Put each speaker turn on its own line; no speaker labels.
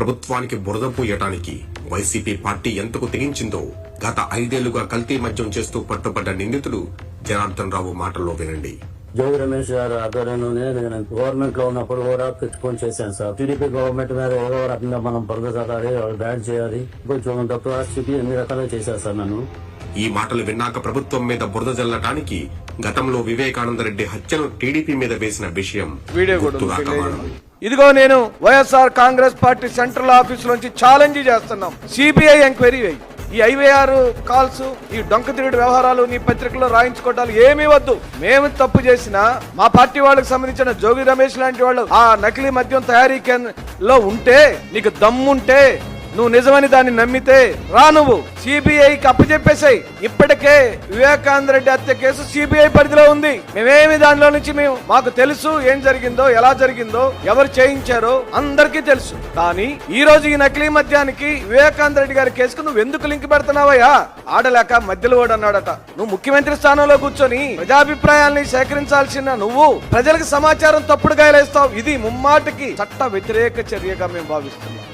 ప్రభుత్వానికి బురద పూయటానికి YCP party ఎంతకు తెగించిందో గత ఐదేళ్ళుగా కల్తీ మద్యం చేస్తూ పట్టుబడ్డ నిందితుడు జనార్దన్ రావు మాటల్లో వినండి.
జోగి రమేష్ గారు ఆధ్వర్యంలోనే నేను గవర్నమెంట్లో ఉన్నప్పుడు కూడా పెట్టుకొని చేశాను సార్. టీడీపీ గవర్నమెంట్ మీద ఏదో రకంగా మనం పరుగు చల్లాలి బ్యాన్ చేయాలి కొంచెం స్థితి ఎన్ని రకాలుగా చేశారు సార్ నన్ను?
ఈ మాటలు విన్నాక ప్రభుత్వం మీద బురద జల్లటానికి గతంలో వివేకానంద రెడ్డి హత్యను టీడీపీ మీద వేసిన విషయం
వీడియో ఇదిగో నేను YSR Congress party central office నుంచి ఛాలెంజ్ చేస్తున్నాం. సిబిఐ ఎంక్వైరీ వేయి. ఈ ఐవీఆర్ కాల్స్ ఈ డొంక తిరిగి వ్యవహారాలు నీ పత్రికలో రాయించుకోవటాలు ఏమీ వద్దు. మేము తప్పు చేసినా మా పార్టీ వాళ్ళకి సంబంధించిన జోగి రమేష్ లాంటి వాళ్ళు ఆ నకిలీ మద్యం తయారీ కేంద్రంలో ఉంటే నీకు దమ్ముంటే నువ్వు నిజమని దాన్ని నమ్మితే రా నువ్వు. సిబిఐకి అప్పచెప్పేసాయి ఇప్పటికే వివేకానంద రెడ్డి హత్య కేసు సిబిఐ పరిధిలో ఉంది. మేమేమి దానిలో నుంచి మేము మాకు తెలుసు ఏం జరిగిందో ఎలా జరిగిందో ఎవరు చేయించారో అందరికీ తెలుసు. కానీ ఈ రోజు ఈ నకిలీ మద్యానికి వివేకానంద రెడ్డి గారి కేసుకు నువ్వు ఎందుకు లింక్ పెడుతున్నావయ్యా? ఆడలేక మధ్యలో ఓడన్నాడట. అన్నాడట నువ్వు ముఖ్యమంత్రి స్థానంలో కూర్చొని ప్రజాభిప్రాయాల్ని సేకరించాల్సిన నువ్వు ప్రజలకు సమాచారం తప్పుడు గాయలేస్తావు ఇది ముమ్మాటికి చట్ట వ్యతిరేక చర్యగా మేము భావిస్తున్నాం.